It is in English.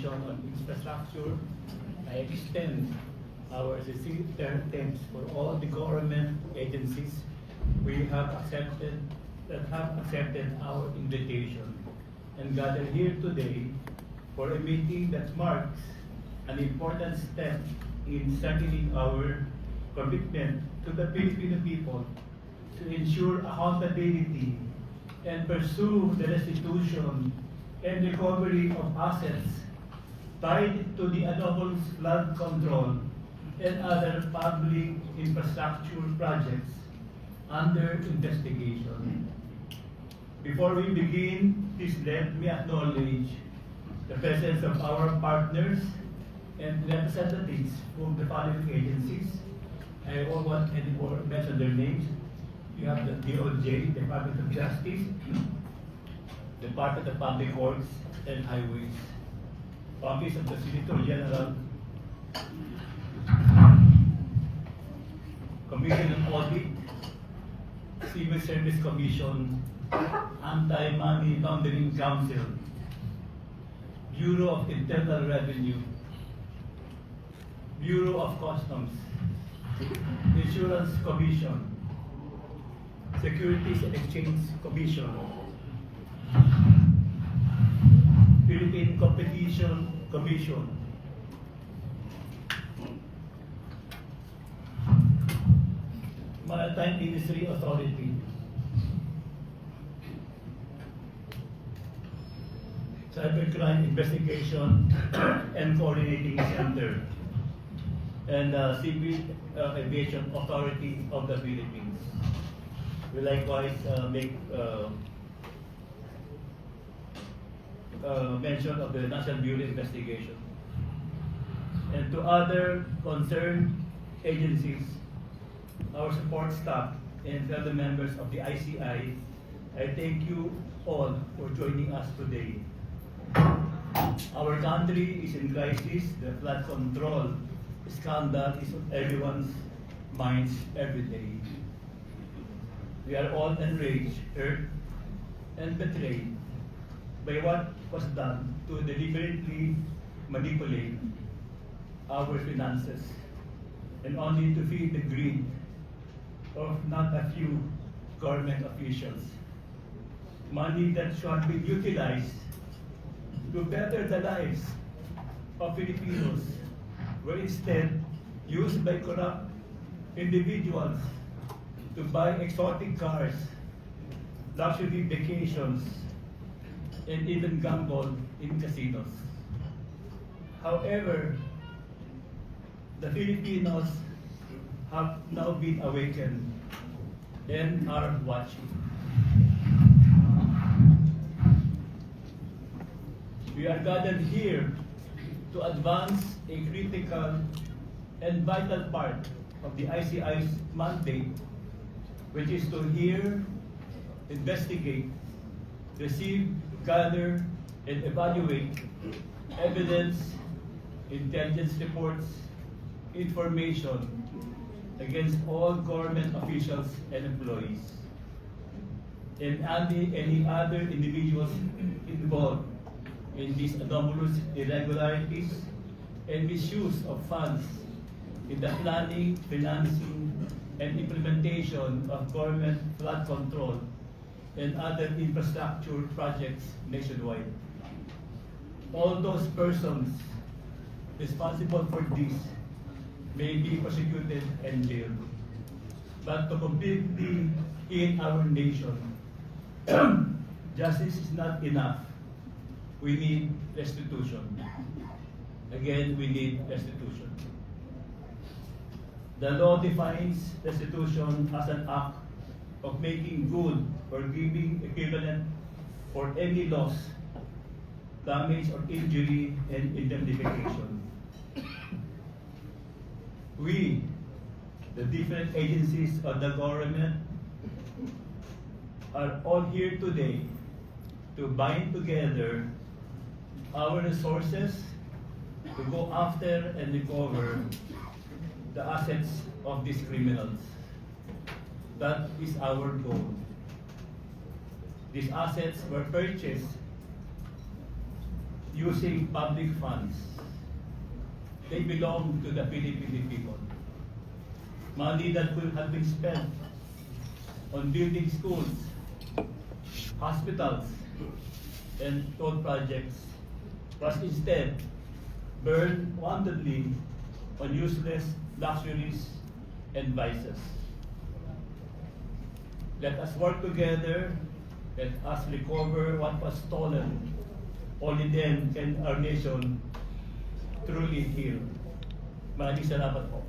Commission on Infrastructure, I extend our sincere thanks for all the government agencies. We have accepted, that have accepted our invitation and gathered here today for a meeting that marks an important step in strengthening our commitment to the Filipino people to ensure accountability and pursue the restitution and recovery of assets tied to the anomalous flood control and other public infrastructure projects under investigation. Before we begin, please let me acknowledge the presence of our partners and representatives from the following agencies. I won't want any more mention their names. You have the DOJ, Department of Justice, Department of Public Works and Highways, Office of the Solicitor General, Commission on Audit, Civil Service Commission, Anti-Money Laundering Council, Bureau of Internal Revenue, Bureau of Customs, Insurance Commission, Securities Exchange Commission, Philippine Competition Commission, Maritime Industry Authority, Cybercrime Investigation and Coordinating Center, and uh, Civil uh, Aviation Authority of the Philippines. We likewise uh, make uh, uh, mention of the National Bureau Investigation. And to other concerned agencies, our support staff, and fellow members of the ICI, I thank you all for joining us today. Our country is in crisis. The flood control scandal is on everyone's minds every day. We are all enraged, hurt, and betrayed by what was done to deliberately manipulate our finances and only to feed the greed of not a few government officials. Money that should be utilized to better the lives of Filipinos were instead used by corrupt individuals to buy exotic cars, luxury vacations, and even gamble in casinos. However, the Filipinos have now been awakened and are watching. We are gathered here to advance a critical and vital part of the ICI's mandate, which is to hear, investigate, receive, gather, and evaluate evidence, intelligence reports, information against all government officials and employees, and any, other individuals involved in these anomalous irregularities and misuse of funds in the planning, financing, and implementation of government flood control and other infrastructure projects nationwide. All those persons responsible for this may be prosecuted and jailed. But to completely heal our nation, justice is not enough. We need restitution. Again, we need restitution. The law defines restitution as an act of making good or giving equivalent for any loss, damage or injury and indemnification. We, the different agencies of the government, are all here today to bind together our resources to go after and recover the assets of these criminals. That is our goal. These assets were purchased using public funds. They belong to the Filipino people. Money that will have been spent on building schools, hospitals, and road projects was instead burned wantonly on useless luxuries and vices. Let us work together. Let us recover what was stolen. Only then can our nation truly heal. Maraming salamat po.